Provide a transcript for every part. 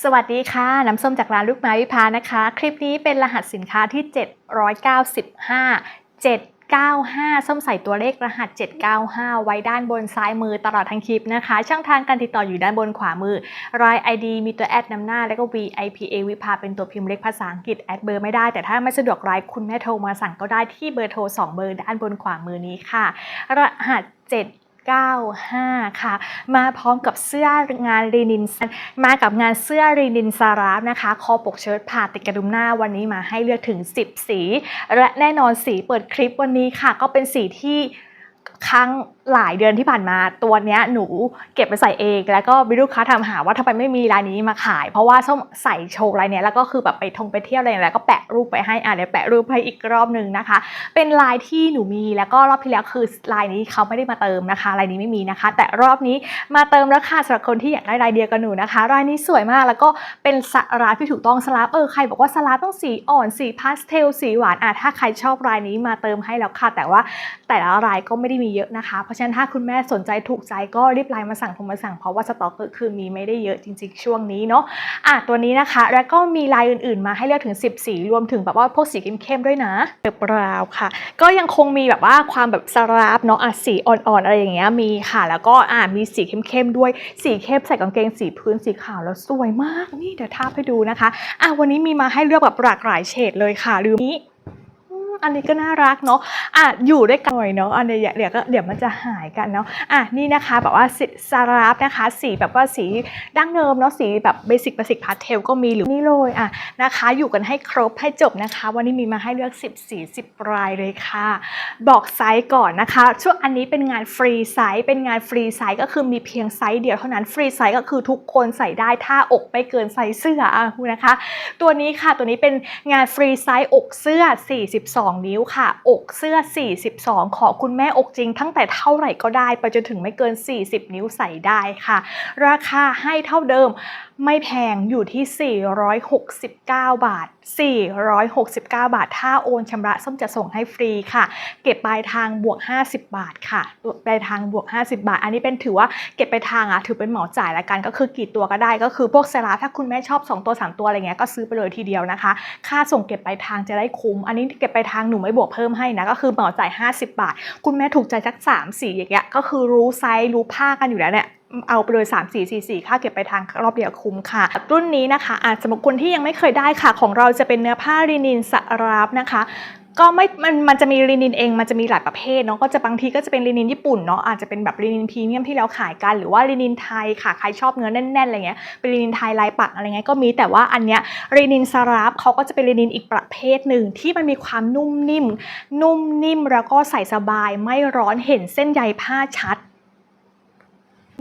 สวัสดีค่ะ น้ำส้มจากร้านลูกไม้วิพานะคะ คลิปนี้เป็นรหัสสินค้าที่ 795 795 ส้มใส่ตัวเลขรหัส 795 ไว้ด้านบนซ้ายมือตลอดทั้งคลิปนะคะ ช่องทางการติดต่ออยู่ด้านบนขวามือ ราย ID มีตัวแอดนำหน้า แล้วก็ VIPA วิภาเป็นตัวพิมพ์เล็กภาษาอังกฤษแอดเบอร์ไม่ได้ แต่ถ้าไม่สะดวกรายคุณแม่โทรมาสั่งก็ได้ที่เบอร์โทร 2 เบอร์ด้านบนขวามือนี้ค่ะ รหัส 95 ค่ะ มาพร้อมกับเสื้องานรีนิน มากับงานเสื้อรีนินสาราฟนะคะ คอปกเชิ้ตผ่าติดกระดุมหน้าวันนี้มาให้เลือกถึง 10 สี และแน่นอนสีเปิดคลิปวันนี้ค่ะ ก็เป็นสีที่ครั้งหลายเดือนที่ผ่านมาตัวเนี้ยหนูเก็บไปใส่เอง แล้วก็มีลูกค้าถามหาว่าทำไมไม่มีลายนี้มาขาย เพราะว่าส้มใส่โชว์ลายเนี้ยแล้วก็คือแบบไปทงไปเที่ยวอะไรอย่างเงี้ยแล้วก็แปะรูปไปให้อะเดี๋ยวแปะรูปให้อีกรอบนึงนะคะ เป็นลายที่หนูมีแล้วก็รอบที่แล้วคือลายนี้เขาไม่ได้มาเติมนะคะลายนี้ไม่มีนะคะ แต่รอบนี้มาเติมราคาสำหรับคนที่อยากได้ลายเดียวกับหนูนะคะลายนี้สวยมากแล้วก็เป็นสลาฟที่ถูกต้องสลาเออใครบอกว่าสลาต้องสีอ่อนสีพาสเทลสีหวานอะถ้าใครชอบลายนี้มาเติมให้แล้วค่ะแต่ว่าแต่ละลายก็ไม่ได้มีเยอะนะคะราะฉะนั้นถ้าคุณแม่สนใจถูกใจก็รีบไลน์มาสั่งโทรมาสั่งเพราะว่าสต็อกก็คือมีไม่ได้เยอะจริง ๆ ช่วงนี้เนาะอะตัวนี้นะคะ แล้วก็มีลายอื่นๆ มาให้เลือกถึง 10 สีรวมถึงแบบว่าพวกสีเข้มๆด้วยนะเรียบราวค่ะ ก็ยังคงมีแบบว่าความแบบสลาฟเนาะอะสีอ่อนๆอะไรอย่างเงี้ยมีค่ะ แล้วก็อะมีสีเข้มๆด้วยสีเข้มใส่กางเกงสีพื้นสีขาวแล้วสวยมากนี่เดี๋ยวทาบให้ดูนะคะอะวันนี้มีมาให้เลือกแบบหลากหลายเฉดเลยค่ะหรือนี้ อันนี้ก็น่ารักเนาะอะอยู่ด้วยกันหน่อยเนาะอันเนี้เดี๋ยวก็เดี๋ยวมันจะหายกันเนาะอะนี่นะคะแบบว่าสาราฟนะคะ สีแบบว่าสีดั้งเดิมเนาะสีแบบเบสิกเบสิกพาสเทลก็มีหรือนี่เลยอะนะคะ อยู่กันให้ครบให้จบนะคะ วันนี้มีมาให้เลือก 10 สี10รายเลยค่ะ บอกไซส์ก่อนนะคะ ช่วงอันนี้เป็นงานฟรีไซส์เป็นงานฟรีไซส์ก็คือมีเพียงไซส์เดียวเท่านั้นฟรีไซส์ก็คือทุกคนใส่ได้ถ้าอกไม่เกินไซส์เสื้ออะคุณนะคะ ตัวนี้ค่ะตัวนี้เป็นงานฟรีไซส์อกเสื้อ 42นิ้วค่ะ อกเสื้อ 42 ขอคุณแม่อกจริง ตั้งแต่เท่าไหร่ก็ได้ ไปจนถึงไม่เกิน 40 นิ้วใส่ได้ค่ะ ราคาให้เท่าเดิม ไม่แพงอยู่ที่ 469 บาท 469 บาท ถ้าโอนชำระส้มจะส่งให้ฟรีค่ะ เก็บปลายทางบวก 50 บาทค่ะปลายทางบวก 50 บาท อันนี้เป็นถือว่าเก็บปลายทางอะถือเป็นเหมาจ่ายละกันก็คือกี่ตัวก็ได้ ก็คือพวกเซราถ้าคุณแม่ชอบ 2 ตัว 3 ตัวอะไรเงี้ยก็ซื้อไปเลยทีเดียวนะคะ ค่าส่งเก็บปลายทางจะได้คุ้ม อันนี้เก็บปลายทางหนูไม่บวกเพิ่มให้นะก็คือเหมาจ่าย 50 บาท คุณแม่ถูกใจสัก3 4อย่างเงี้ยก็คือรู้ไซส์รู้ผ้ากันอยู่แล้วเนี่ย เอาไปเลย3 4 4 4 ค่าเก็บไปทางรอบเดียวคุ้มค่ะ รุ่นนี้นะคะ อาจสำหรับคนที่ยังไม่เคยได้ค่ะ ของเราจะเป็นเนื้อผ้าลินินสราฟนะคะก็ไม่ มัน มันจะมีลินินเอง มันจะมีหลายประเภทเนาะ ก็จะบางทีก็จะเป็นลินินญี่ปุ่นเนาะ อาจจะเป็นแบบลินินพรีเมียมที่เราขายกัน หรือว่าลินินไทยค่ะ ใครชอบเนื้อแน่นๆอะไรเงี้ย เป็นลินินไทยลายปักอะไรเงี้ยก็มี แต่ว่าอันเนี้ยลินินสราฟเขาก็จะเป็นลินินอีกประเภทหนึ่งที่มันมีความนุ่มนิ่ม นุ่มนิ่มแล้วก็ใส่สบาย ไม่ร้อน เห็นเส้นใยผ้าชัด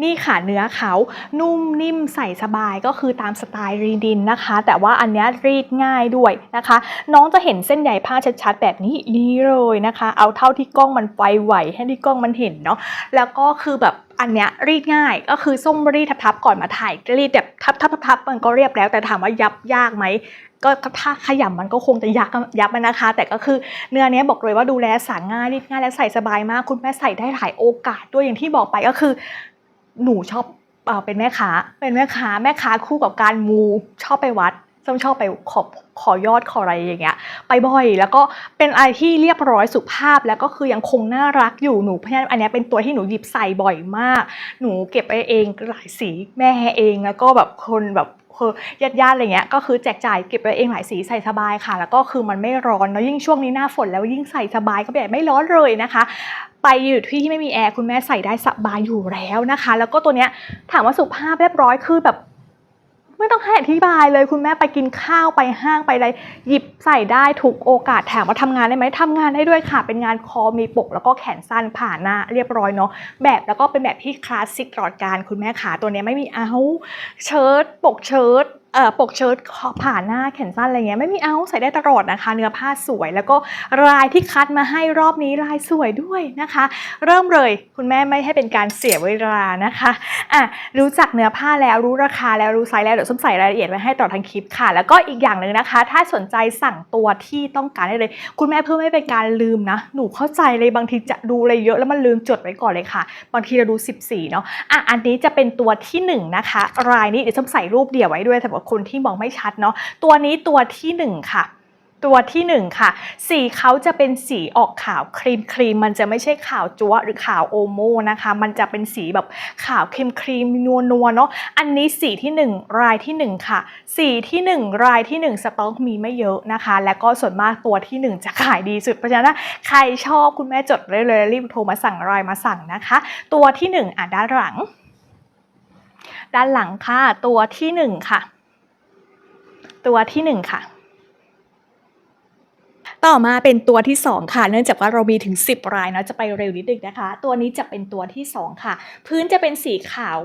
นี่ค่ะเนื้อเขานุ่มนิ่มใส่สบายก็คือตามสไตล์รีดินนะคะ แต่ว่าอันเนี้ยรีดง่ายด้วยนะคะ น้องจะเห็นเส้นใยผ้าชัดๆแบบนี้นี่เลยนะคะ เอาเท่าที่กล้องมันไฟไหวให้ที่กล้องมันเห็นเนาะแล้วก็คือแบบอันเนี้ยรีดง่ายก็คือส้มรีดทับๆก่อนมาถ่ายรีดแบบทับๆๆมันก็เรียบแล้ว แต่ถามว่ายับยากไหมก็ถ้าขยำมันก็คงจะยับยับมันนะคะ แต่ก็คือเนื้อเนี้ยบอกเลยว่าดูแลสางง่ายรีดง่ายและใส่สบายมาก คุณแม่ใส่ได้หลายโอกาสด้วยอย่างที่บอกไปก็คือ หนูชอบเป็นแม่ค้าเป็นแม่ค้าแม่ค้าคู่กับการมูชอบไปวัดส้มชอบไปขอขอยอดขออะไรอย่างเงี้ย ไปบ่อยแล้วก็เป็นอะไรที่เรียบร้อยสุภาพแล้วก็คือยังคงน่ารักอยู่หนูเพราะฉะนั้นอันนี้เป็นตัวที่หนูหยิบใส่บ่อยมาก หนูเก็บไปเองหลายสีแม่เองแล้วก็แบบคนแบบญาติญาติๆอะไรเงี้ยก็คือแจกจ่ายเก็บไปเองหลายสีใส่สบายค่ะ แล้วก็คือมันไม่ร้อนแล้วยิ่งช่วงนี้หน้าฝนแล้วยิ่งใส่สบายก็แบบไม่ร้อนเลยนะคะ ไปอยู่ที่ที่ไม่มีแอร์คุณแม่ใส่ได้สบายอยู่แล้วนะคะ แล้วก็ตัวเนี้ยถามว่าสุภาพเรียบร้อยคือแบบไม่ต้องให้อธิบายเลยคุณแม่ไปกินข้าวไปห้างไปอะไรหยิบ ใส่ได้ทุกโอกาสถามว่าทำงานได้ไหมทำงานได้ด้วยค่ะ เป็นงานคอมีปก แล้วก็แขนสั้นผ่านหน้าเรียบร้อยเนาะแบบแล้วก็เป็นแบบที่คลาสสิกตลอดการคุณแม่ขาตัวนี้ไม่มีเอาเชิ้ตปกเชิ้ตเอ่อปกเชิ้ตผ่านหน้าแขนสั้นอะไรเงี้ยไม่มีเอาใส่ได้ตลอดนะคะ เนื้อผ้าสวย แล้วก็ลายที่คัดมาให้รอบนี้ลายสวยด้วยนะคะ เริ่มเลยคุณแม่ไม่ให้เป็นการเสียเวลานะคะอะรู้จักเนื้อผ้าแล้วรู้ราคาแล้วรู้ไซส์แล้วเดี๋ยวส้มใส่รายละเอียดไว้ให้ต่อทางคลิปค่ะ แล้วก็อีกอย่างหนึ่งนะคะ ถ้าสนใจสั่งตัวที่ต้องการได้เลย คุณแม่เพื่อไม่เป็นการลืมนะ หนูเข้าใจเลยบางทีจะดูอะไรเยอะแล้วมันลืมจดไว้ก่อนเลยค่ะ บางทีเราดู 14 เนาะอะอันนี้จะเป็นตัวที่หนึ่งนะคะ รายนี้เดี๋ยวส้มใส่รูปเดี่ยวไว้ด้วยสำหรับรับคนที่มองไม่ชัดเนาะตัวนี้ตัวที่หนึ่งค่ะ ตัวที่หนึ่งค่ะ สีเขาจะเป็นสีออกขาวครีมครีมมันจะไม่ใช่ขาวจั๊วหรือขาวโอโมนะคะ มันจะเป็นสีแบบขาวครีมครีมนัวนัวเนาะอันนี้สีที่หนึ่งรายที่หนึ่งค่ะ สีที่หนึ่งรายที่หนึ่งสต็อกมีไม่เยอะนะคะ และก็ส่วนมากตัวที่หนึ่งจะขายดีสุดเพราะฉะนั้นใครชอบคุณแม่จดเลยเลยรีบโทรมาสั่งรายมาสั่งนะคะ ตัวที่หนึ่งอะด้านหลัง ด้านหลังค่ะ ตัวที่หนึ่งค่ะ ตัวที่หนึ่งค่ะ ต่อมาเป็นตัวที่ 2 ค่ะ เนื่องจากว่าเรามีถึง 10 รายเนาะจะไปเร็วนิดนึงนะคะ ตัวนี้จะเป็นตัวที่ 2 ค่ะ พื้นจะเป็นสีขาว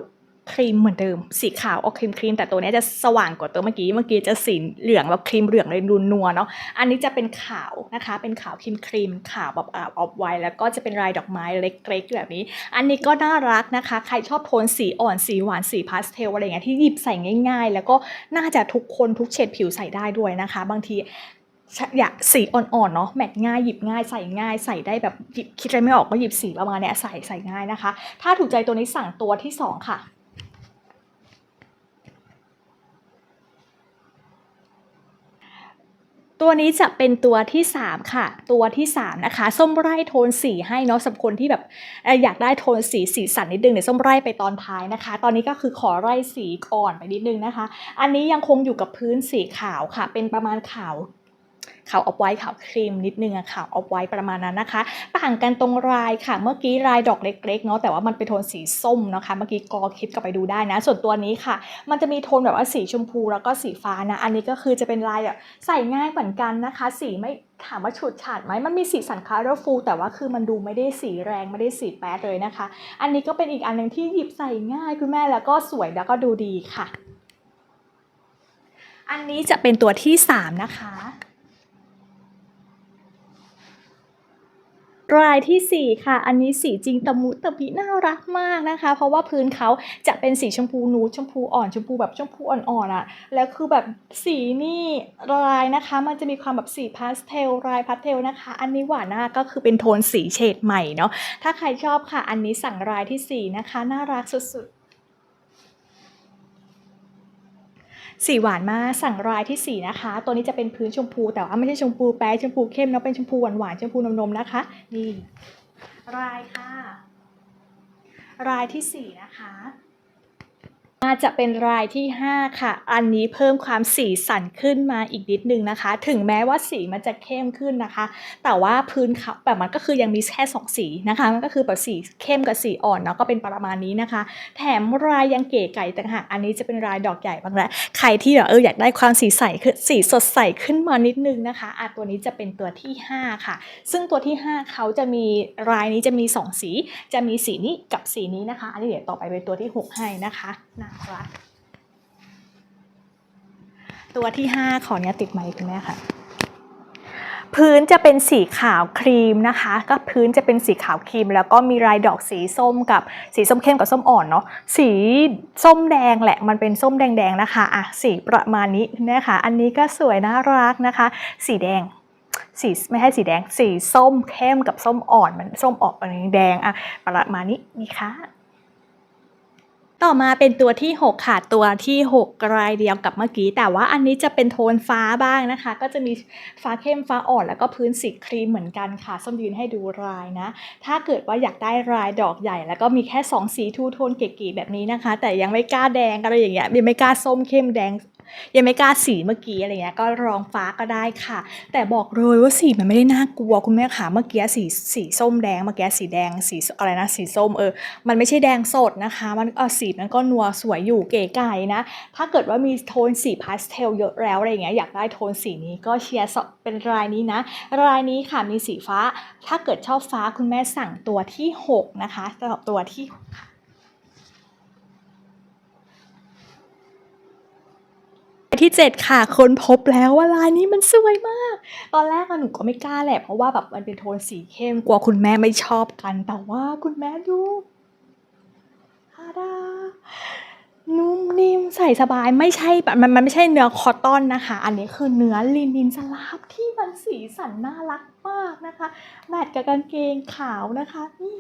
ครีมเหมือนเดิม สีขาวออกครีมครีมแต่ตัวนี้จะสว่างกว่าตัวเมื่อกี้เมื่อกี้จะสีเหลืองแบบครีมเหลืองเลยนูนนัวเนาะอันนี้จะเป็นขาวนะคะ เป็นขาวครีมครีมขาวแบบออฟไวแล้วก็จะเป็นลายดอกไม้เล็กๆแบบนี้ อันนี้ก็น่ารักนะคะ ใครชอบโทนสีอ่อนสีหวานสีพาสเทลอะไรเงี้ยที่หยิบใส่ง่าย ๆ แล้วก็น่าจะทุกคนทุกเฉดผิวใส่ได้ด้วยนะคะ บางที อยากสีอ่อนๆเนาะแมทง่ายหยิบง่ายใส่ง่ายใส่ได้แบบหยิบคิดอะไรไม่ออกก็หยิบสีประมาณเนี้ยใส่ใส่ง่ายนะคะ ถ้าถูกใจตัวนี้สั่งตัวที่สองค่ะตัวนี้จะเป็นตัวที่ 3 ค่ะ ตัวที่3นะคะส้มไร่โทนสีให้เนาะสำหรับคนที่แบบอยากได้โทนสีสีสันนิดนึงเดี๋ยวส้มไร่ไปตอนท้ายนะคะ ตอนนี้ก็คือขอไร่สีอ่อนไปนิดนึงนะคะ อันนี้ยังคงอยู่กับพื้นสีขาวค่ะ เป็นประมาณขาว ขาวออฟไว้ขาวครีมนิดนึงอะขาวออฟไว้ประมาณนั้นนะคะ ต่างกันตรงลายค่ะ เมื่อกี้ลายดอกเล็กๆเนาะแต่ว่ามันเป็นโทนสีส้มนะคะ เมื่อกี้กอคลิปกลับไปดูได้นะ ส่วนตัวนี้ค่ะ มันจะมีโทนแบบว่าสีชมพูแล้วก็สีฟ้านะ อันนี้ก็คือจะเป็นลายแบบใส่ง่ายเหมือนกันนะคะ สีไม่ถามว่าฉูดฉาดไหมมันมีสีสันคาร์ฟูแต่ว่าคือมันดูไม่ได้สีแรงไม่ได้สีแป๊ดเลยนะคะ อันนี้ก็เป็นอีกอันหนึ่งที่หยิบใส่ง่ายคุณแม่แล้วก็สวยแล้วก็ดูดีค่ะ อันนี้จะเป็นตัวที่ 3 นะคะ รายทีสี่ 4 ค่ะ อันนี้สีจริงตะมุตะมิน่ารักมากนะคะ เพราะว่าพื้นเขาจะเป็นสีชมพูนูดชมพูอ่อนชมพูแบบชมพูอ่อนๆอะ่ะ แล้วคือแบบสีนี่ลายนะคะ มันจะมีความแบบสีพาสเทลลายพาสเทลนะคะ อันนี้หวานมากก็คือเป็นโทนสีเฉดใหม่เนาะ ถ้าใครชอบค่ะ อันนี้สั่งรายทีสี่4 นะคะ น่ารักสุดๆ สีหวานมากสั่งรายทีสี่ 4 นะคะ ตัวนี้จะเป็นพื้นชมพู แต่ว่าไม่ใช่ชมพูแป๊ชมพูเข้มเนาะเป็นชมพูหวานๆชมพูนมๆนะคะ นี่รายค่ะ รายที่สี่นะคะ อาจะเป็นรายที่ 5 ค่ะ อันนี้เพิ่มความสีสันขึ้นมาอีกนิดนึงนะคะ ถึงแม้ว่าสีมันจะเข้มขึ้นนะคะ แต่ว่าพื้นเขาแบบมันก็คือยังมีแค่สองสีนะคะ มันก็คือแบบสีเข้มกับสีอ่อนเนาะก็เป็นประมาณนี้นะคะ แถมรายยังเก๋ไก่ต่างหากอันนี้จะเป็นรายดอกใหญ่บางแหละใครที่เอออยากได้ความสีใสขึ้นสีสดใสขึ้นมานิดนึงนะคะอะตัวนี้จะเป็นตัวที่ 5 ค่ะ ซึ่งตัวที่ 5 เขาจะมีรายนี้จะมี 2 สี จะมีสีนี้กับสีนี้นะคะ อันนี้เดี๋ยวต่อไปเป็นตัวที่ 6 ให้นะคะน่ารักตัวที่5ขอเนี้ยติดไมค์คุณแม่ค่ะ พื้นจะเป็นสีขาวครีมนะคะ ก็พื้นจะเป็นสีขาวครีม แล้วก็มีลายดอกสีส้มกับสีส้มเข้มกับส้มอ่อนเนาะสีส้มแดงแหละมันเป็นส้มแดงๆนะคะอะสีประมาณนี้นะคะ อันนี้ก็สวยน่ารักนะคะ สีแดงสีไม่ใช่สีแดงสีส้มเข้มกับส้มอ่อนมันส้มออกเป็นแดงอะประมาณนี้นี่ค่ะ ต่อมาเป็นตัวที่ 6 ค่ะ ตัวที่ 6 รายเดียวกับเมื่อกี้ แต่ว่าอันนี้จะเป็นโทนฟ้าบ้างนะคะ ก็จะมีฟ้าเข้มฟ้าอ่อน แล้วก็พื้นสีครีมเหมือนกันค่ะส้มยืนให้ดูรายนะ ถ้าเกิดว่าอยากได้รายดอกใหญ่ แล้วก็มีแค่ 2 สีทูโทนเก๋ๆแบบนี้นะคะ แต่ยังไม่กล้าแดงอะไรอย่างเงี้ยยังไม่กล้าส้มเข้มแดง ยังไม่กล้าสีเมื่อกี้อะไรเงี้ยก็ลองฟ้าก็ได้ค่ะ แต่บอกเลยว่าสีมันไม่ได้น่ากลัวคุณแม่ค่ะเมื่อกี้สีสีส้มแดงเมื่อกี้สีแดงสีอะไรนะสีส้มเออมันไม่ใช่แดงสดนะคะ มันเออสีมันก็นัวสวยอยู่เก๋ไก่นะ ถ้าเกิดว่ามีโทนสีพาสเทลเยอะแล้วอะไรเงี้ยอยากได้โทนสีนี้ก็เชียร์เป็นรายนี้นะ รายนี้ค่ะมีสีฟ้า ถ้าเกิดชอบฟ้าคุณแม่สั่งตัวที่ 6 นะคะสำหรับตัวที่หกค่ะ ที่ 7 ค่ะ คนพบแล้วว่าลายนี้มันสวยมาก ตอนแรกอะหนูก็ไม่กล้าแหละ เพราะว่าแบบมันเป็นโทนสีเข้มกลัวคุณแม่ไม่ชอบกัน แต่ว่าคุณแม่ดูฮาดานุ่มนิ่มใส่สบายไม่ใช่แบบมันมันไม่ใช่เนื้อคอตตอนนะคะ อันนี้คือเนื้อลินินสลาบที่มันสีสันน่ารักมากนะคะแมทกับกางเกงขาวนะคะนี่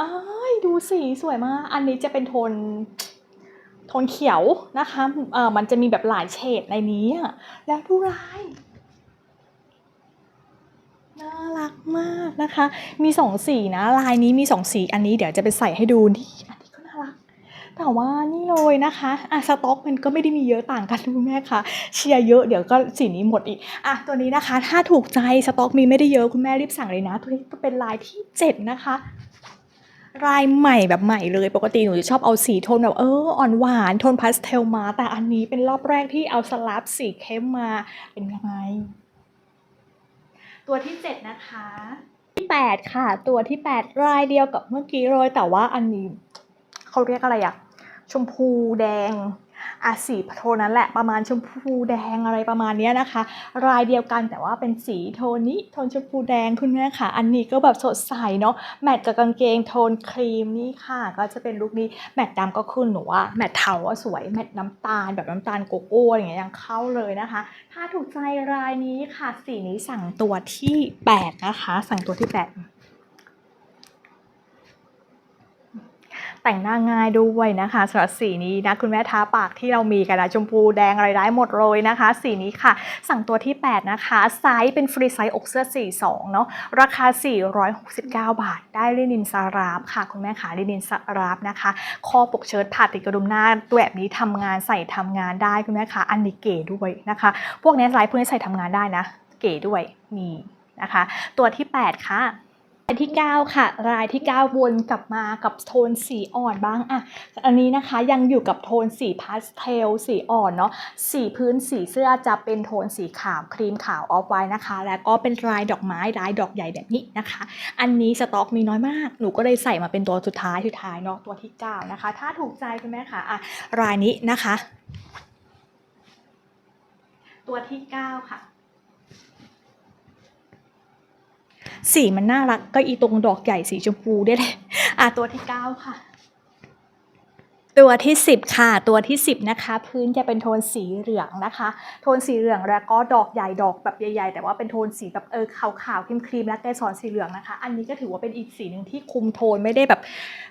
อ้ายดูสีสวยมาก อันนี้จะเป็นโทน นเขียวนะคะเออมันจะมีแบบหลายเฉดในนี้แล้วดูลายน่ารักมากนะคะ มีสองสีนะ ลายนี้มีสองสี อันนี้เดี๋ยวจะไปใส่ให้ดูนี่อันนี้ก็น่ารัก แต่ว่านี่เลยนะคะอะสต็อกมันก็ไม่ได้มีเยอะต่างกันคุณแม่คะเชียร์เยอะเดี๋ยวก็สีนี้หมดอีกอะตัวนี้นะคะ ถ้าถูกใจสต็อกมีไม่ได้เยอะคุณแม่รีบสั่งเลยนะ ตัวนี้ก็เป็นลายที่เจ็ดนะคะ ลายใหม่แบบใหม่เลย ปกติหนูจะชอบเอาสีโทนแบบเอออ่อนหวานโทนพาสเทลมา แต่อันนี้เป็นรอบแรกที่เอาสลับสีเข้มมาเป็นยังไง ตัวที่เจ็ดนะคะ ที่แปดค่ะ ตัวที่แปดรายเดียวกับเมื่อกี้เลยแต่ว่าอันนี้เขาเรียกอะไรอะชมพูแดง อะสีโทนนั้นแหละประมาณชมพูแดงอะไรประมาณนี้นะคะ รายเดียวกันแต่ว่าเป็นสีโทนนี้โทนชมพูแดงคุณแม่ค่ะ อันนี้ก็แบบสดใสเนาะแมทกับกางเกงโทนครีมนี่ค่ะ ก็จะเป็นลุคนี้แมทดำก็ขึ้นหนูว่าแมทเทาอะสวยแมทน้ำตาลแบบน้ำตาลโกโก้อะไรอย่างเงี้ยยังเข้าเลยนะคะ ถ้าถูกใจรายนี้ค่ะสีนี้สั่งตัวที่ 8 นะคะ สั่งตัวที่ 8 แต่งหน้าง่ายด้วยนะคะสำหรับสีนี้นะคุณแม่ทาปากที่เรามีกันนะชมพูแดงอะไรได้หมดเลยนะคะ สีนี้ค่ะ สั่งตัวที่ 8 นะคะไซส์เป็นฟรีไซส์อกเสื้อ 42 เนาะราคา 469 บาท ได้ลินินซาราฟค่ะ คุณแม่ขาลินินซาราฟนะคะ คอปกเชิ้ตผ่าติดกระดุมหน้าตัวแบบนี้ทำงานใส่ทำงานได้คุณแม่คะอันนี้เก๋ด้วยนะคะ พวกนี้ไซส์พวกนี้ใส่ทำงานได้นะ เก๋ด้วยนี่นะคะ ตัวที่ 8 ค่ะ รายที่ 9 ค่ะ รายที่ 9 วนกลับมากับโทนสีอ่อนบ้างอะอันนี้นะคะยังอยู่กับโทนสีพาสเทลสีอ่อนเนาะสีพื้นสีเสื้อจะเป็นโทนสีขาวครีมขาวออฟไว้นะคะ แล้วก็เป็นลายดอกไม้ลายดอกใหญ่แบบนี้นะคะ อันนี้สต็อกมีน้อยมาก หนูก็เลยใส่มาเป็นตัวสุดท้ายสุดท้ายเนาะตัวที่ 9 นะคะ ถ้าถูกใจคุณแม่ค่ะอะรายนี้นะคะ ตัวที่ 9 ค่ะ สีมันน่ารักก็อีตรงดอกใหญ่สีชมพูได้เลยอะตัวที่9ค่ะ ตัวที่10ค่ะ ตัวที่10นะคะ พื้นจะเป็นโทนสีเหลืองนะคะ โทนสีเหลืองแล้วก็ดอกใหญ่ดอกแบบใหญ่ ๆ แต่ว่าเป็นโทนสีแบบเออขาวๆครีมๆและเกสรสีเหลืองนะคะ อันนี้ก็ถือว่าเป็นอีกสีหนึ่งที่คุมโทนไม่ได้แบบ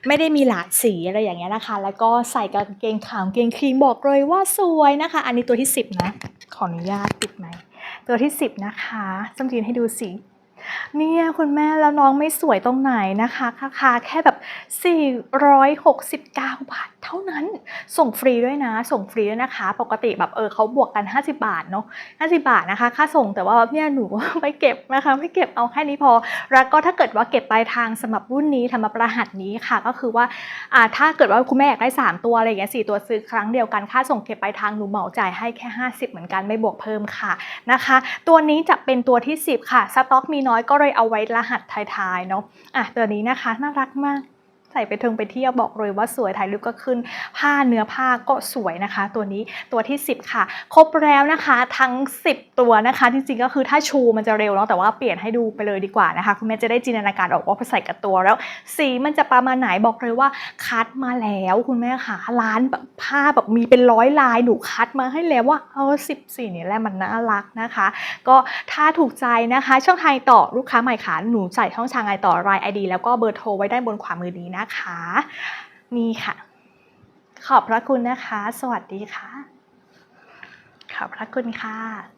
ไม่ได้มีหลากสีอะไรอย่างเงี้ยนะคะ แล้วก็ใส่กางเกงขาวกางเกงครีมบอกเลยว่าสวยนะคะ อันนี้ตัวที่10นะขออนุญาตปิดไหมตัวที่10นะคะจำจีนให้ดูสี เนี่ยคุณแม่แล้วน้องไม่สวยตรงไหนนะคะราคาแค่แบบ 469 บาท เท่านั้นส่งฟรีด้วยนะ ส่งฟรีด้วยนะคะ ปกติแบบเออเขาบวกกัน 50 บาทเนาะ50 บาทนะคะ ค่าส่งแต่ว่าเนี่ยหนูไม่เก็บนะคะไม่เก็บเอาแค่นี้พอ แล้วก็ถ้าเกิดว่าเก็บปลายทางสำหรับรุ่นนี้สำหรับรหัสนี้ค่ะ ก็คือว่าอ่าถ้าเกิดว่าคุณแม่อยากได้ 3 ตัวอะไรอย่างเงี้ยสี่ตัวซื้อครั้งเดียวกันค่าส่งเก็บปลายทางหนูเหมาจ่ายให้แค่ 50 เหมือนกันไม่บวกเพิ่มค่ะนะคะ ตัวนี้จะเป็นตัวที่ 10 ค่ะสต็อกมีน้อยก็เลยเอาไว้รหัสท้ายๆเนาะอะตัวนี้นะคะน่ารักมาก ใส่ไปเทิงไปเที่ยวบอกเลยว่าสวยถ่ายรูปก็ขึ้น ผ้าเนื้อผ้าก็สวยนะคะ ตัวนี้ตัวที่ 10 ค่ะ ครบแล้วนะคะทั้ง 10 ตัวนะคะจริงๆก็คือถ้าชูมันจะเร็วเนาะแต่ว่าเปลี่ยนให้ดูไปเลยดีกว่านะคะคุณแม่จะได้จินตนาการออกว่าพอใส่กับตัวแล้ว สีมันจะประมาณไหนบอกเลยว่าคัดมาแล้วคุณแม่ค่ะร้านแบบผ้าแบบมีเป็นร้อยลายหนูคัดมาให้แล้วว่าเออสิบสีนี่แหละมันน่ารักนะคะ ก็ถ้าถูกใจนะคะ ช่องทางต่อลูกค้าใหม่ค่ะหนูใส่ช่องทางไอต่อรายไอดีแล้วก็เบอร์โทรไว้ได้บนขวามือนี้นะคะ นี่ค่ะ ขอบพระคุณนะคะ สวัสดีค่ะ ขอบพระคุณค่ะ